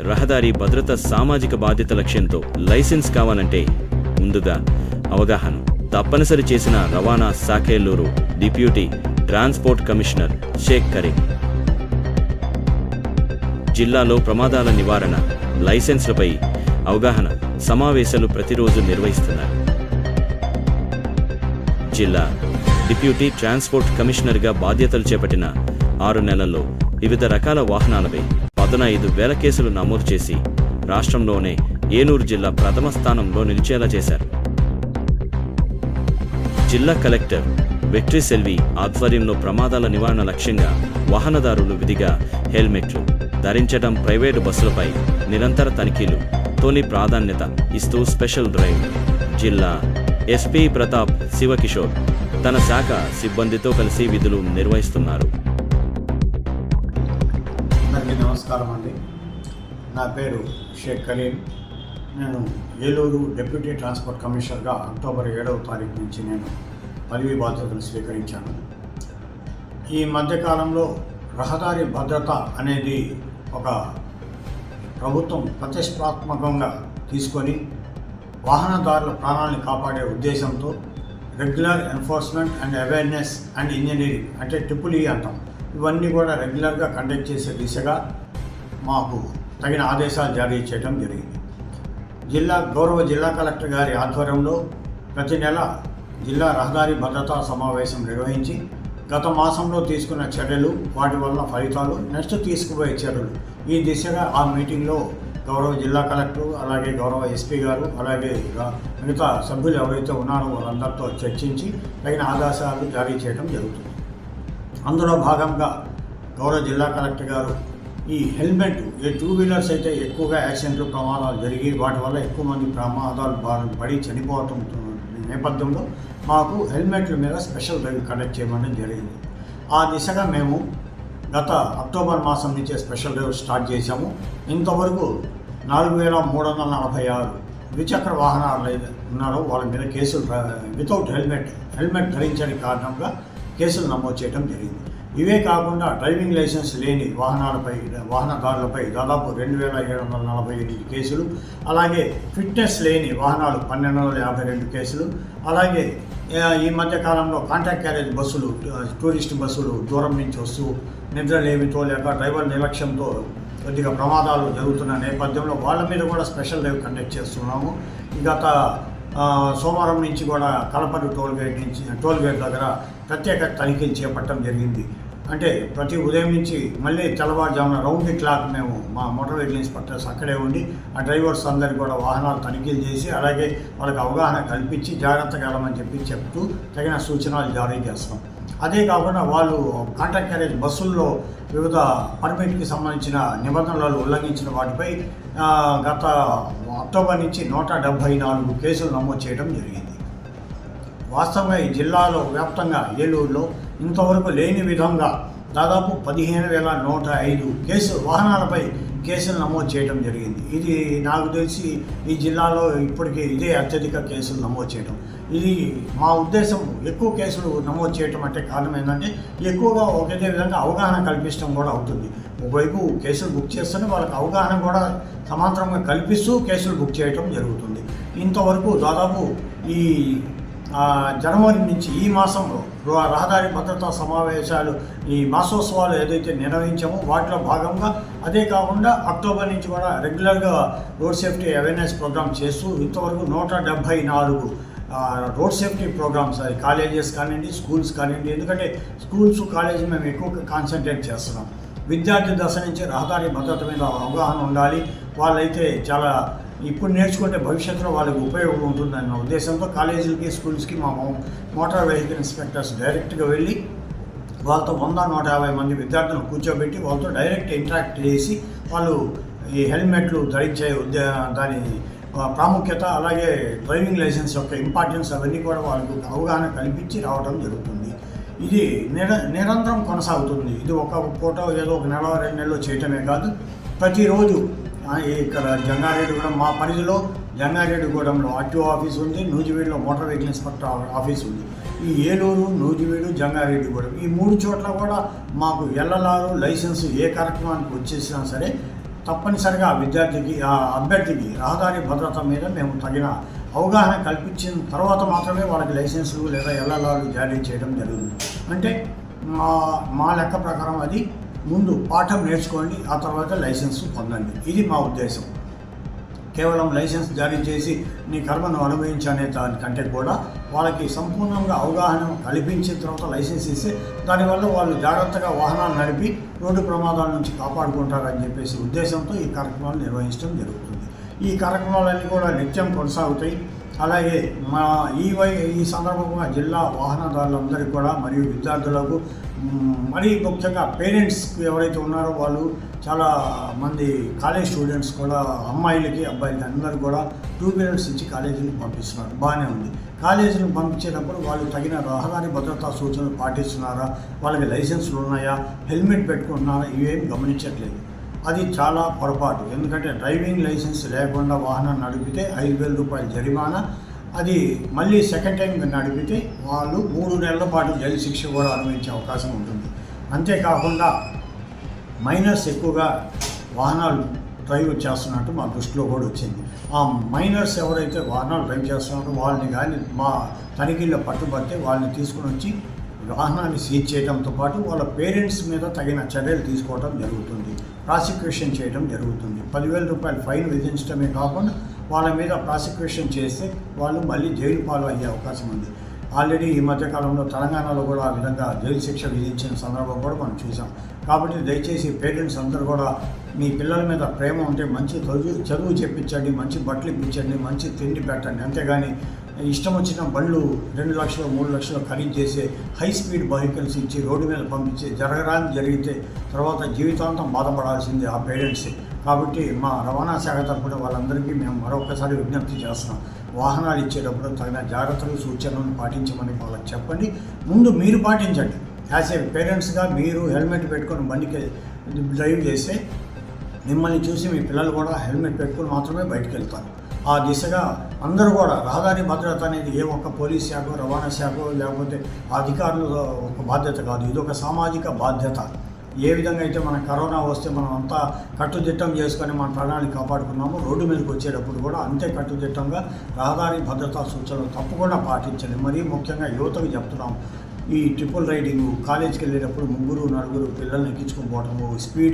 రహదారి భద్రత సామాజిక బాధ్యత లక్ష్యంతో లైసెన్స్ కావాలంటే ముందుగా అవగాహన. తప్పనిసరి చేసిన రవాణా శాఖేలూరు deputy transport commissioner Shaik Karim. జిల్లాలో ప్రమాదాల నివారణ లైసెన్స్లపై అవగాహన సమావేశాలు ప్రతిరోజు నిర్వహిస్తున్నారు. జిల్లా డిప్యూటీ ట్రాన్స్పోర్ట్ కమిషనర్గా బాధ్యతలు చేపట్టిన ఆరు నెలల్లో వివిధ రకాల వాహనాలపై పదనైదు వేల కేసులు నమోదు చేసి రాష్ట్రంలోనే ఏలూరు జిల్లా ప్రథమ స్థానంలో నిలిచేలా చేశారు. జిల్లా కలెక్టర్ వెక్ట్రీ సెల్వి ఆధ్వర్యంలో ప్రమాదాల నివారణ లక్ష్యంగా వాహనదారులు విధిగా హెల్మెట్లు ధరించడం ప్రైవేటు బస్సులపై నిరంతర తనిఖీలు తోని ప్రాధాన్యత ఇస్తూ స్పెషల్ డ్రైవ్. జిల్లా ఎస్పీ ప్రతాప్ శివకిషోర్ తన శాఖ సిబ్బందితో కలిసి విధులు నిర్వహిస్తున్నారు. నమస్కారం అండి. నా పేరు షేక్ కలీం నేను ఏలూరు డిప్యూటీ ట్రాన్స్పోర్ట్ కమిషనర్గా అక్టోబర్ ఏడవ తారీఖు నుంచి నేను పదవీ బాధ్యతలు స్వీకరించాను. ఈ మధ్యకాలంలో రహదారి భద్రత అనేది ఒక ప్రభుత్వం ప్రతిష్టాత్మకంగా తీసుకొని వాహనదారుల ప్రాణాలను కాపాడే ఉద్దేశంతో regular enforcement and awareness and engineering అంటే ట్రిపుల్ ఈ అంటాం. ఇవన్నీ కూడా రెగ్యులర్గా కండక్ట్ చేసే దిశగా మాకు తగిన ఆదేశాలు జారీ చేయడం జరిగింది. జిల్లా గౌరవ జిల్లా కలెక్టర్ గారి ఆధ్వర్యంలో ప్రతి నెల జిల్లా రహదారి భద్రతా సమావేశం నిర్వహించి గత మాసంలో తీసుకున్న చర్యలు వాటి వల్ల ఫలితాలు నెక్స్ట్ తీసుకుపోయే చర్యలు ఈ దిశగా ఆ మీటింగ్లో గౌరవ జిల్లా కలెక్టర్ అలాగే గౌరవ ఎస్పీ గారు అలాగే మిగతా సభ్యులు ఎవరైతే ఉన్నారో వాళ్ళందరితో చర్చించి తగిన ఆదేశాలు జారీ చేయడం జరుగుతుంది. అందులో భాగంగా గౌరవ జిల్లా కలెక్టర్ గారు ఈ హెల్మెట్ ఈ టూ వీలర్స్ అయితే ఎక్కువగా యాక్సిడెంట్లు ప్రమాదాలు జరిగి వాటి వల్ల ఎక్కువ మంది ప్రమాదాలు బారిన పడి చనిపోవటం నేపథ్యంలో మాకు హెల్మెట్ల మీద స్పెషల్ డ్రైవ్ కండక్ట్ చేయమని జరిగింది. ఆ దిశగా మేము గత అక్టోబర్ మాసం నుంచే స్పెషల్ డ్రైవ్ స్టార్ట్ చేశాము. ఇంతవరకు నాలుగు వేల మూడు వందల నలభై ఆరు ద్విచక్ర వాహనాలు అయితే ఉన్నారో వాళ్ళ మీద కేసులు వితౌట్ హెల్మెట్ హెల్మెట్ ధరించని కారణంగా కేసులు నమోదు చేయడం జరిగింది. ఇవే కాకుండా డ్రైవింగ్ లైసెన్స్ లేని వాహనాలపై వాహనదారులపై దాదాపు రెండు వేల ఏడు వందల నలభై ఎనిమిది కేసులు అలాగే ఫిట్నెస్ లేని వాహనాలు పన్నెండు వందల యాభై రెండు కేసులు అలాగే ఈ మధ్య కాలంలో కాంట్రాక్ట్ క్యారేజ్ బస్సులు టూరిస్ట్ బస్సులు దూరం నుంచి వస్తూ నిద్రలేమితో లేక డ్రైవర్ నిర్లక్ష్యంతో కొద్దిగా ప్రమాదాలు జరుగుతున్న నేపథ్యంలో వాళ్ళ మీద కూడా స్పెషల్ డ్రైవ్ కండక్ట్ చేస్తున్నాము. గత సోమవారం నుంచి కూడా కలపరు టోల్ గేట్ నుంచి టోల్ గేట్ దగ్గర ప్రత్యేక తనిఖీలు చేపట్టడం జరిగింది. అంటే ప్రతి ఉదయం నుంచి మళ్ళీ తెల్లవారుజామున రౌండ్ ది క్లాక్ మేము మా మోటార్ వెహికల్ ఇన్స్పెక్టర్స్ అక్కడే ఉండి ఆ డ్రైవర్స్ అందరికీ కూడా వాహనాలు తనిఖీలు చేసి అలాగే వాళ్ళకి అవగాహన కల్పించి జాగ్రత్తగా వెళ్ళమని చెప్పి చెప్తూ తగిన సూచనలు జారీ చేస్తాం అదే కాకుండా వాళ్ళు కాంట్రాక్ట్ క్యారేజ్ బస్సుల్లో వివిధ పర్మిట్కి సంబంధించిన నిబంధనలు ఉల్లంఘించిన వాటిపై గత అక్టోబర్ నుంచి నూట డెబ్భై నాలుగు కేసులు నమోదు చేయడం జరిగింది. వాస్తవంగా ఈ జిల్లాలో వ్యాప్తంగా ఏలూరులో ఇంతవరకు లేని విధంగా దాదాపు పదిహేను వేల నూట ఐదు కేసు వాహనాలపై కేసులు నమోదు చేయడం జరిగింది. ఇది నాకు తెలిసి ఈ జిల్లాలో ఇప్పటికీ ఇదే అత్యధిక కేసులు నమోదు చేయడం ఇది మా ఉద్దేశం ఎక్కువ కేసులు నమోదు చేయటం అంటే కారణం ఏంటంటే ఎక్కువగా ఒకే విధంగా అవగాహన కల్పించడం కూడా అవుతుంది. ఒకవైపు కేసులు బుక్ చేస్తూనే వాళ్ళకి అవగాహన కూడా సమాంతరంగా కల్పిస్తూ కేసులు బుక్ చేయటం జరుగుతుంది. ఇంతవరకు దాదాపు ఈ జనవరి నుంచి ఈ మాసంలో రహదారి భద్రతా సమావేశాలు ఈ మాసోత్సవాలు ఏదైతే నిర్వహించామో వాటిలో భాగంగా అదే కాకుండా అక్టోబర్ నుంచి కూడా రెగ్యులర్గా రోడ్ సేఫ్టీ అవేర్నెస్ ప్రోగ్రామ్ చేస్తూ ఇంతవరకు నూట డెబ్భై నాలుగు రోడ్ సేఫ్టీ ప్రోగ్రామ్స్ అది కాలేజెస్ కానివ్వండి స్కూల్స్ కానివ్వండి ఎందుకంటే స్కూల్స్ కాలేజీ మేము ఎక్కువ కాన్సన్ట్రేట్ చేస్తున్నాం. విద్యార్థి దశ నుంచి రహదారి భద్రత మీద అవగాహన ఉండాలి. వాళ్ళైతే చాలా ఇప్పుడు నేర్చుకుంటే భవిష్యత్తులో వాళ్ళకి ఉపయోగం ఉంటుందన్న ఉద్దేశంతో కాలేజీలకి స్కూల్స్కి మా మోటార్ వెహికల్ ఇన్స్పెక్టర్స్ డైరెక్ట్గా వెళ్ళి వాళ్ళతో వంద నూట యాభై మంది విద్యార్థులను కూర్చోబెట్టి వాళ్ళతో డైరెక్ట్ ఇంటరాక్ట్ చేసి వాళ్ళు ఈ హెల్మెట్లు ధరించే ఉద్దే దాని ప్రాముఖ్యత అలాగే డ్రైవింగ్ లైసెన్స్ యొక్క ఇంపార్టెన్స్ అవన్నీ కూడా వాళ్ళకు అవగాహన కల్పించి రావడం జరుగుతుంది. ఇది నిర నిరంతరం కొనసాగుతుంది. ఇది ఒక పూట ఏదో ఒక నెల రెండు నెలలో చేయటమే కాదు. ప్రతిరోజు ఇక్కడ జంగారెడ్డిగూడెం మా పరిధిలో జంగారెడ్డిగూడెంలో ఆర్టీఓ ఆఫీస్ ఉంది నూజివీడులో మోటార్ వెహికల్ ఇన్స్పెక్టర్ ఆఫీస్ ఉంది. ఈ ఏలూరు నూజివీడు జంగారెడ్డిగూడెం ఈ మూడు చోట్ల కూడా మాకు ఎల్లలారు లైసెన్స్ ఏ కార్యక్రమానికి వచ్చేసినా సరే తప్పనిసరిగా ఆ విద్యార్థికి ఆ అభ్యర్థికి రహదారి భద్రత మీద మేము తగిన అవగాహన కల్పించిన తర్వాత మాత్రమే వాళ్ళకి లైసెన్సులు లేదా ఎల్ఎల్ఆర్లు జారీ చేయడం జరుగుతుంది. అంటే మా మా లెక్క ప్రకారం అది ముందు పాఠం నేర్చుకోండి ఆ తర్వాత లైసెన్స్ పొందండి. ఇది మా ఉద్దేశం. కేవలం లైసెన్స్ జారీ చేసి నీ కర్మను అనుభవించనే దానికంటే కూడా వాళ్ళకి సంపూర్ణంగా అవగాహన కల్పించిన తర్వాత లైసెన్స్ ఇస్తే దానివల్ల వాళ్ళు జాగ్రత్తగా వాహనాలు నడిపి రోడ్డు ప్రమాదాల నుంచి కాపాడుకుంటారని చెప్పేసి ఉద్దేశంతో ఈ కార్యక్రమాలు నిర్వహించడం జరుగుతుంది. ఈ కార్యక్రమాలన్నీ కూడా నిత్యం కొనసాగుతాయి. అలాగే మా ఈ వై ఈ సందర్భంగా జిల్లా వాహనదారులందరికీ కూడా మరియు విద్యార్థులకు మరీ ముఖ్యంగా పేరెంట్స్ ఎవరైతే ఉన్నారో వాళ్ళు చాలా మంది కాలేజ్ స్టూడెంట్స్ కూడా అమ్మాయిలకి అబ్బాయిలకి అందరూ కూడా టూ వీలర్స్ ఇచ్చి కాలేజీలకు పంపిస్తున్నారు. బాగానే ఉంది. కాలేజీలకు పంపించేటప్పుడు వాళ్ళు తగిన రహదారి భద్రతా సూచనలు పాటిస్తున్నారా? వాళ్ళకి లైసెన్సులు ఉన్నాయా? హెల్మెట్ పెట్టుకుంటున్నారా? ఇవేం గమనించట్లేదు. అది చాలా పొరపాటు. ఎందుకంటే డ్రైవింగ్ లైసెన్స్ లేకుండా వాహనం నడిపితే ఐదు వేల రూపాయల జరిమానా అది మళ్ళీ సెకండ్ టైం నడిపితే వాళ్ళు మూడు నెలల పాటు జైలు శిక్ష కూడా అనుభవించే అవకాశం ఉంటుంది. అంతేకాకుండా మైనర్స్ ఎక్కువగా వాహనాలు డ్రైవ్ చేస్తున్నట్టు మా దృష్టిలో కూడా వచ్చింది. ఆ మైనర్స్ ఎవరైతే వాహనాలు డ్రైవ్ చేస్తున్నారో వాళ్ళని కానీ మా తనిఖీల్లో పట్టుబడితే వాళ్ళని తీసుకుని వచ్చి వాహనాన్ని సీజ్ చేయడంతో పాటు వాళ్ళ పేరెంట్స్ మీద తగిన చర్యలు తీసుకోవడం జరుగుతుంది. ప్రాసిక్యూషన్ చేయడం జరుగుతుంది. పదివేల రూపాయలు ఫైన్ విధించడమే కాకుండా వాళ్ళ మీద ప్రాసిక్యూషన్ చేస్తే వాళ్ళు మళ్ళీ జైలు పాలు అయ్యే అవకాశం ఉంది. ఆల్రెడీ ఈ మధ్యకాలంలో తెలంగాణలో కూడా ఆ విధంగా జైలు శిక్ష విధించిన సందర్భం కూడా మనం చూసాం కాబట్టి దయచేసి పేరెంట్స్ అందరూ కూడా మీ పిల్లల మీద ప్రేమ ఉంటే మంచి చదువు చదువు చెప్పించండి మంచి బట్టలు ఇప్పించండి మంచి తిండి పెట్టండి. అంతేగాని ఇష్టం వచ్చిన బళ్ళు రెండు లక్షలు మూడు లక్షలు ఖరీదు చేసే హై స్పీడ్ వెహికల్స్ ఇచ్చి రోడ్డు మీద పంపించి జరగరాని జరిగితే తర్వాత జీవితాంతం బాధపడాల్సింది ఆ పేరెంట్స్ కాబట్టి మా రవాణా శాఖ తరఫున వాళ్ళందరికీ మేము మరొకసారి విజ్ఞప్తి చేస్తున్నాం. వాహనాలు ఇచ్చేటప్పుడు తగిన జాగ్రత్తలు సూచనలను పాటించమని వాళ్ళకి చెప్పండి. ముందు మీరు పాటించండి. యాజ్ ఏ పేరెంట్స్గా మీరు హెల్మెట్ పెట్టుకొని బండికి డ్రైవ్ చేస్తే మిమ్మల్ని చూసి మీ పిల్లలు కూడా హెల్మెట్ పెట్టుకొని మాత్రమే బయటకు వెళ్తారు. ఆ దిశగా అందరూ కూడా రహదారి భద్రత అనేది ఏ ఒక్క పోలీస్ శాఖ రవాణా శాఖ లేకపోతే అధికారులు ఒక బాధ్యత కాదు. ఇది ఒక సామాజిక బాధ్యత. ఏ విధంగా అయితే మన కరోనా వస్తే మనం అంతా కట్టుదిట్టం చేసుకొని మన ప్రాణాన్ని కాపాడుకున్నాము రోడ్డు మీదకి వచ్చేటప్పుడు కూడా అంతే కట్టుదిట్టంగా రహదారి భద్రతా సూచనలు తప్పకుండా పాటించండి మరీ ముఖ్యంగా యువతకు చెప్తున్నాం. ఈ ట్రిపుల్ రైడింగ్ కాలేజీకి వెళ్ళేటప్పుడు ముగ్గురు నలుగురు పిల్లల్ని ఎక్కించుకుని పోవటము స్పీడ్